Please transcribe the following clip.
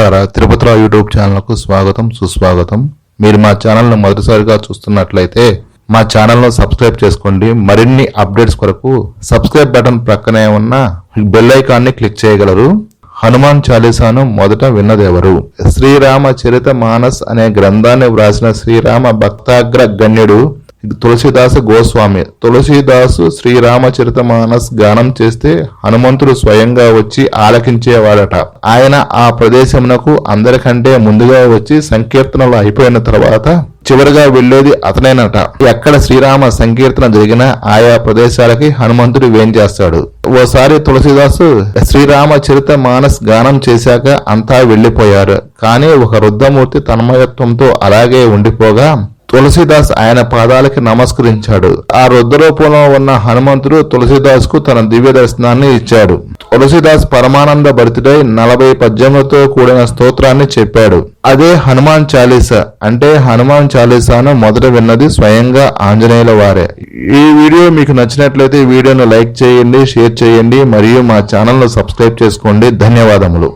మిత్రులారా తిరుపతిరావు యూట్యూబ్ ఛానల్కు స్వాగతం సుస్వాగతం. మీరు మా ఛానల్ను మొదటిసారిగా చూస్తున్నట్లయితే మా ఛానల్ను సబ్స్క్రైబ్ చేసుకోండి. మరిన్ని అప్డేట్స్ కొరకు సబ్స్క్రైబ్ బటన్ ప్రక్కనే ఉన్న బెల్ ఐకాన్ని క్లిక్ చేయగలరు. హనుమాన్ చాలీసాను మొదట విన్నదెవరు? శ్రీరామ చరిత మానస్ అనే గ్రంథాన్ని వ్రాసిన శ్రీరామ భక్తాగ్ర గణ్యుడు తులసిదాసు గోస్వామి. తులసిదాసు శ్రీరామచరిత మానస్ గానం చేస్తే హనుమంతుడు స్వయంగా వచ్చి ఆలకించేవాడట. ఆయన ఆ ప్రదేశమునకు అందరికంటే ముందుగా వచ్చి సంకీర్తనలు అయిపోయిన తర్వాత చివరిగా వెళ్ళేది అతనేనట. ఎక్కడ శ్రీరామ సంకీర్తన జరిగినా ఆయా ప్రదేశాలకి హనుమంతుడు వేంచేస్తాడు ఓసారి తులసిదాసు శ్రీరామ చరిత మానస్ గానం చేశాక అంతా వెళ్ళిపోయారు కానీ ఒక రుద్రమూర్తి తన్మయత్వంతో అలాగే ఉండిపోగా తులసిదాస్ ఆయన పాదాలకి నమస్కరించాడు. ఆ రుద్రరూపంలో ఉన్న హనుమంతుడు తులసిదాస్కు తన దివ్య దర్శనాన్ని ఇచ్చాడు. తులసిదాస్ పరమానంద భరితుడై నలభై పద్యములతో కూడిన స్తోత్రాన్ని చెప్పాడు. అదే హనుమాన్ చాలీస అంటే హనుమాన్ చాలీసాను మొదట విన్నది స్వయంగా ఆంజనేయుల వారే. ఈ వీడియో మీకు నచ్చినట్లయితే వీడియోను లైక్ చేయండి షేర్ చేయండి మరియు మా ఛానల్ను సబ్స్క్రైబ్ చేసుకోండి. ధన్యవాదములు.